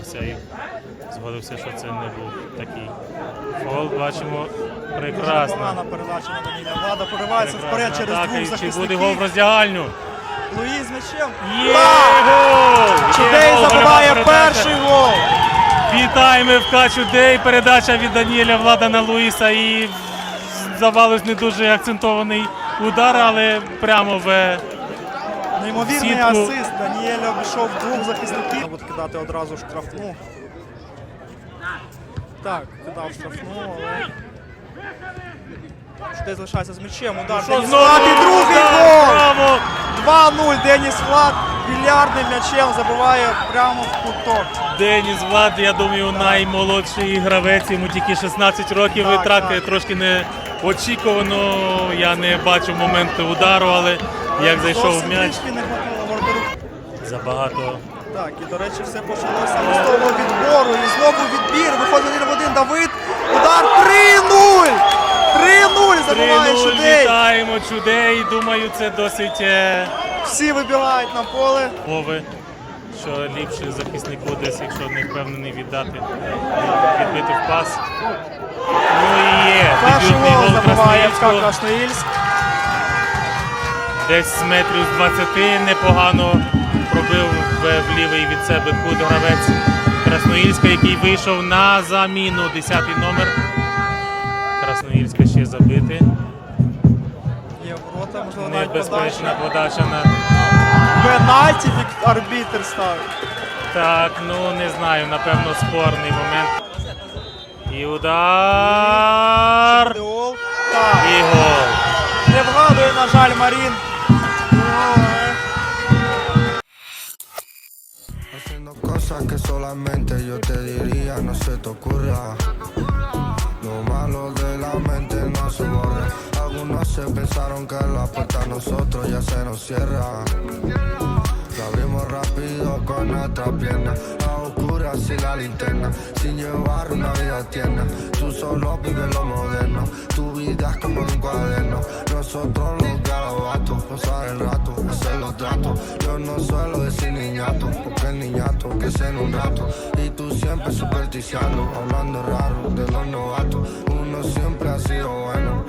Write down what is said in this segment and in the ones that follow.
І згодився, що це не був такий фол. Бачимо прекрасно. Передача на Даніля. Влада поривається вперед через атака. двох І Чи буде гол в роздягальню? Луї з м'ячем. Є гол! Є Чудей гол, забиває передача. перший гол. Вітаємо ФК Чудей. Передача від Даніеля Влада на Луїса. І здавалось не дуже акцентований удар, але прямо в Неймовірний Сітку. асист. Даніель обійшов двох захисників. Буде кидати одразу штрафну. Так, кидав штрафну, але. Чудей залишається з м'ячем. Удар. Що Деніс знову? Влад і другий гол. Браво! 2-0. Деніс Влад більярдним м'ячем забиває прямо в куток. Деніс Влад, я думаю, наймолодший гравець, йому тільки 16 років. Так, і трак так. трошки не очікувано. Я не бачив моменту удару, але як зайшов м'яч, не хватило воротарю. забагато. Так, і до речі, все почалося з того відбору. І знову відбір. Виходить один в один Давид. Удар 3-0! 3-0 забиває 3-0, Чудей. вітаємо чудей. Думаю, це досить е, Всі вибігають на поле. мови, що ліпше захиснику десь, якщо не впевнений віддати, відбити в пас. Ну і є. Перший Дебютний гол гол забиває ФК Красноїльського. Красноїльськ. Десь з метрів з 20 непогано пробив в, в лівий від себе кут гравець Красноїльська, який вийшов на заміну 10-й номер. Красноїльська ще забити. Є ворота, можливо, навіть Небезпечна подача. на. Пенальті арбітр ставить. Так, ну не знаю, напевно, спорний момент. І удар. І гол. Не вгадує, на жаль, Марін. Que solamente yo te diría, no se te ocurra. Lo malo de la mente no se borra. Algunos se pensaron que la puerta a nosotros ya se nos cierra. La abrimos rápido con nuestra pierna. A oscuras sin la linterna. Sin llevar una vida tierna. Tú solo vives lo moderno. Tu vida es como un cuaderno. Nosotros los garabatos. Pasar el rato, hacer los tratos. Yo no suelo decir niñato. Porque el niñato que es en un rato. Y tú siempre supersticiando. Hablando raro de los novatos. Uno siempre ha sido bueno.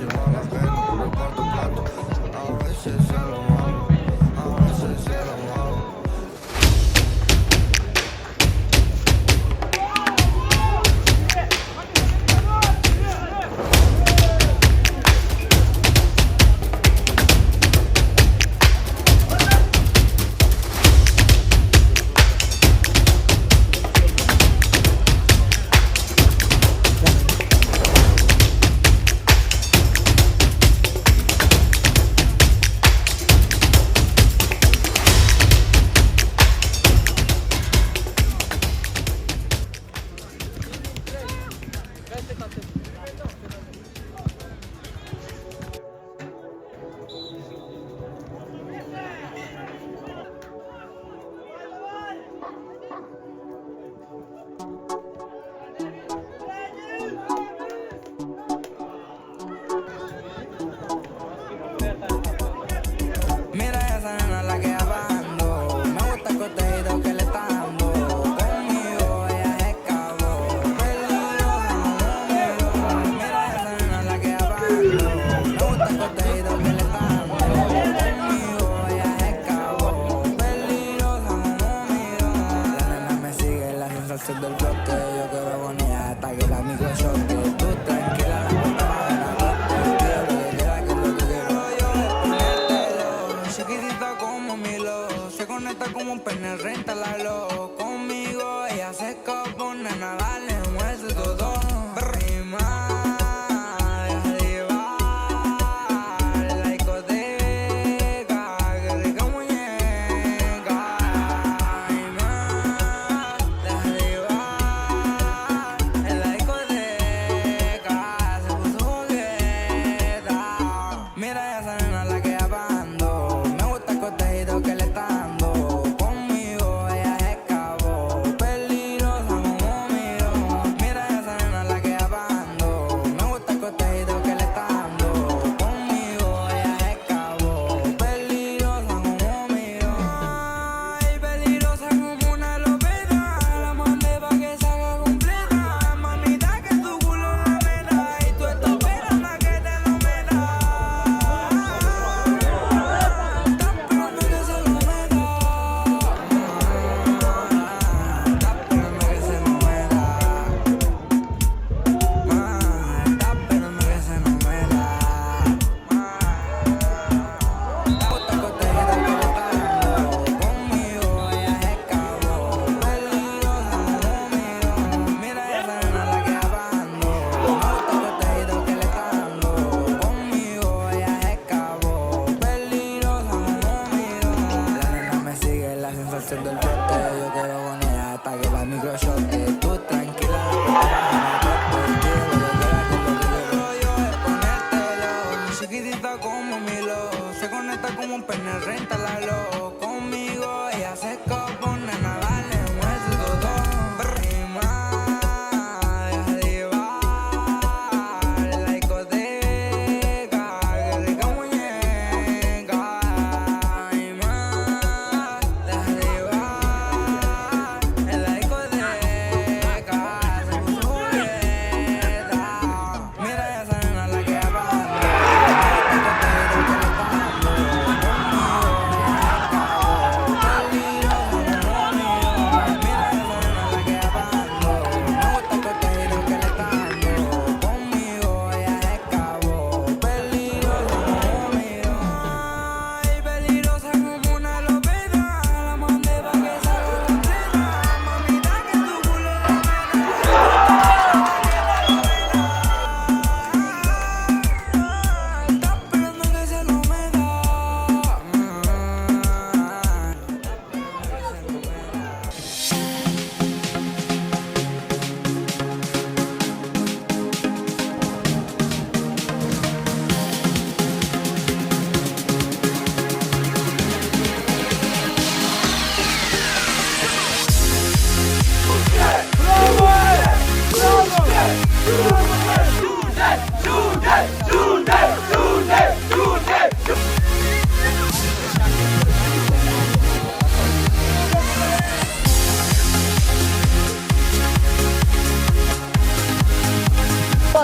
Se conecta como un pene, rentálalo. Conmigo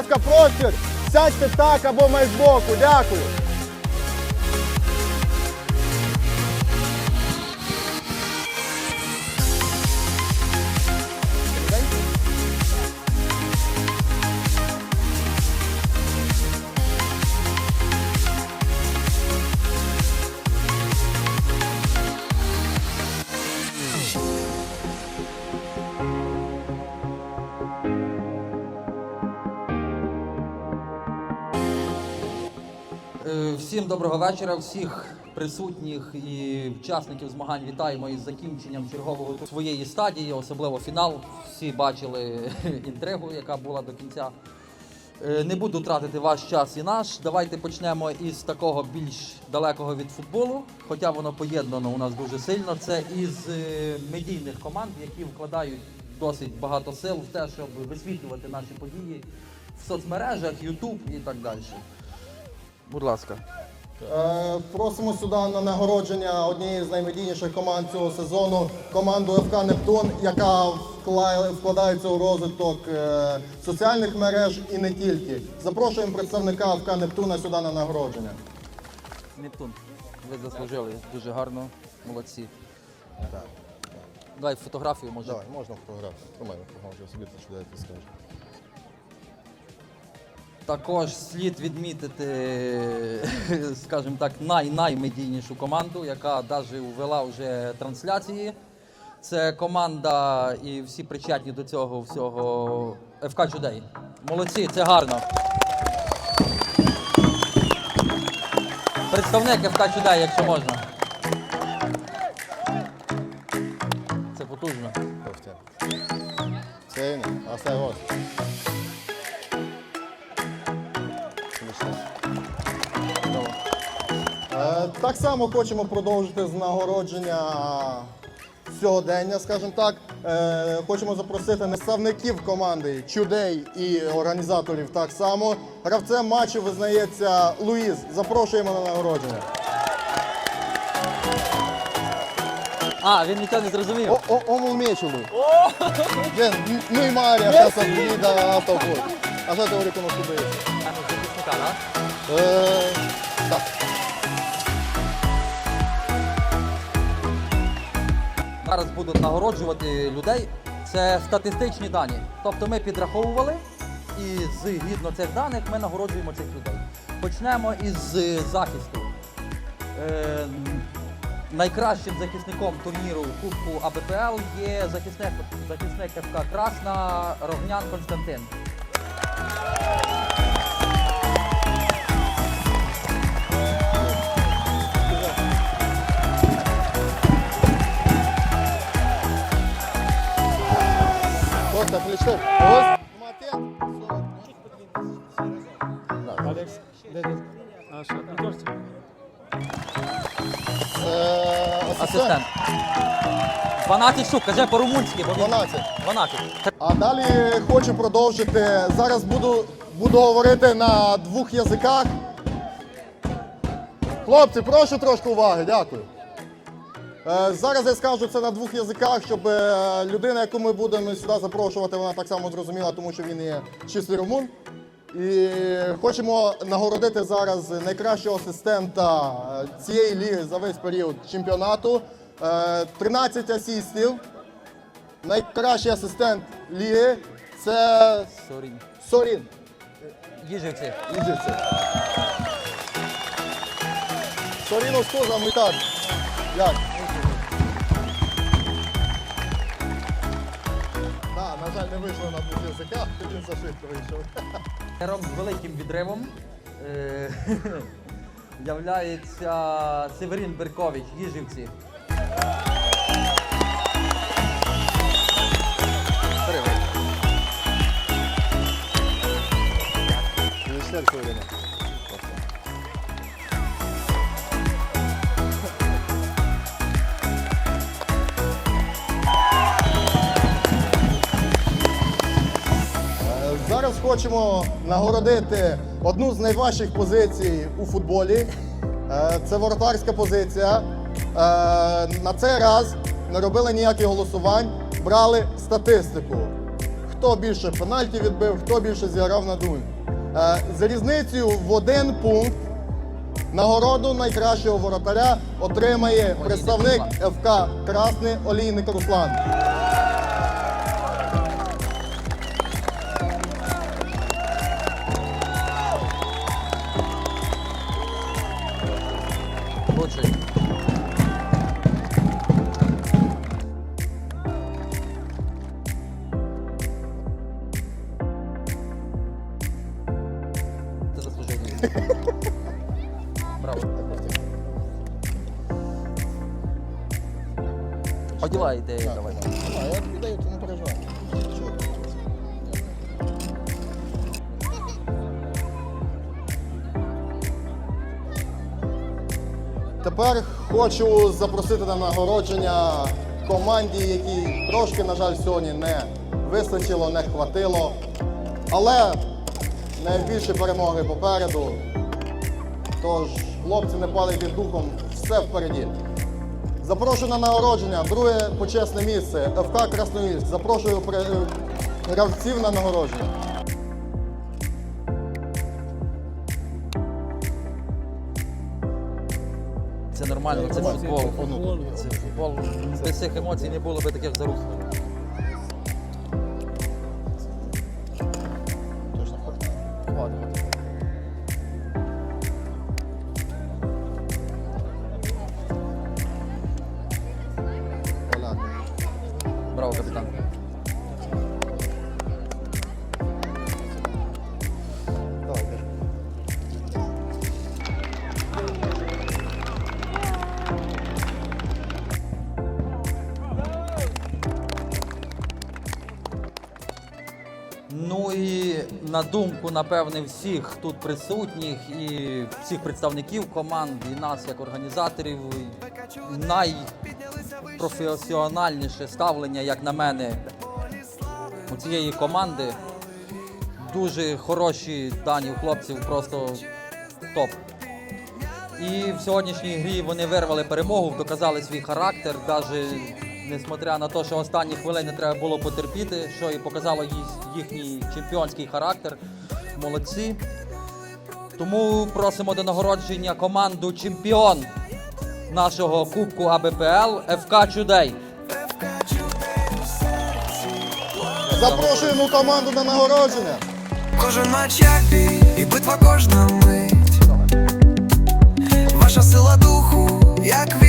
ласка, простір. Сядьте так або май збоку. Дякую. Всім доброго вечора, всіх присутніх і учасників змагань вітаємо із закінченням чергового своєї стадії, особливо фінал. Всі бачили інтригу, яка була до кінця. Е, Не буду тратити ваш час і наш. Давайте почнемо із такого більш далекого від футболу, хоча воно поєднано у нас дуже сильно. Це із е, медійних команд, які вкладають досить багато сил в те, щоб висвітлювати наші події в соцмережах, YouTube і так далі. Будь ласка. Е, Просимо сюди на нагородження однієї з наймедійніших команд цього сезону команду ФК Нептун, яка вкла- вкладається у розвиток е, соціальних мереж і не тільки. Запрошуємо представника ФК Нептуна сюди на нагородження. Нептун, ви заслужили дуже гарно, молодці. Так. Давай фотографію може. Давай, можна фотографію. Тримай, я собі це чудово скажу. Також слід відмітити, скажімо так, най-наймедійнішу команду, яка навіть ввела вже трансляції. Це команда і всі причетні до цього всього ФК Чудей. Молодці, це гарно. Представник ФК Чудей, якщо можна. Це потужно. Це це ось. Так само хочемо продовжити з нагородження сьогодення, скажімо так. Е, Хочемо запросити представників команди Чудей і організаторів так само. Гравцем матчу визнається Луїз. Запрошуємо на нагородження. А, він нічого не зрозумів. О, о, омул мечелу. Він, ну і Марія, зараз віда автопот. А що ти говорить, кому сюди? Захисника, так? Е, Так. Зараз будуть нагороджувати людей. Це статистичні дані. Тобто ми підраховували і згідно цих даних ми нагороджуємо цих людей. Почнемо із е, захисту. Е, найкращим захисником турніру Кубку АБПЛ є захисник, захисник ФК Красна Рогнян Константин. Ось. Матет. Це Асистент. 12 штук, кажи по-румунськи, бо він 12. 12. А далі хочу продовжити. Зараз буду, буду говорити на двох язиках. Хлопці, прошу трошки уваги, дякую. Е, Зараз я скажу це на двох язиках, щоб е, людина, яку ми будемо сюди запрошувати, вона так само зрозуміла, тому що він є чистий румун. І хочемо нагородити зараз найкращого асистента е, цієї ліги за весь період чемпіонату. Е, 13 асістів. Найкращий асистент ліги це Сорі. Сорін. Їжівці. Іджиці. Соріно Скуза, Митар. Як? Так, не вийшло на двох язиках, він зашвидко вийшов. Тренером з великим відривом е, являється Северін Беркович, Їжівці. Міністерство хочемо нагородити одну з найважчих позицій у футболі. Е, Це воротарська позиція. Е, На цей раз не робили ніяких голосувань, брали статистику. Хто більше пенальті відбив, хто більше зіграв на дунь. Е, За різницею в один пункт нагороду найкращого воротаря отримає представник ФК Красний Олійник Руслан. Лучший. Тепер хочу запросити на нагородження команді, якій трошки, на жаль, сьогодні не вистачило, не хватило. Але найбільші перемоги попереду. Тож, хлопці, не падайте духом, все впереді. Запрошую на нагородження. Друге почесне місце. ФК Красноїльськ. Запрошую гравців на нагородження. Нормально, це футбол. Це футбол. Без цих емоцій не було би таких зарух. Ну і на думку, напевне, всіх тут присутніх і всіх представників команд, і нас як організаторів, найпрофесіональніше ставлення, як на мене, у цієї команди. Дуже хороші дані у хлопців, просто топ. І в сьогоднішній грі вони вирвали перемогу, доказали свій характер, навіть несмотря на те, що останні хвилини треба було потерпіти, що і показало їхній чемпіонський характер. Молодці. Тому просимо до нагородження команду чемпіон нашого Кубку АБПЛ ФК Чудей. Запрошуємо команду на нагородження. Кожен матч як бій і битва кожна мить Ваша сила духу, як вітром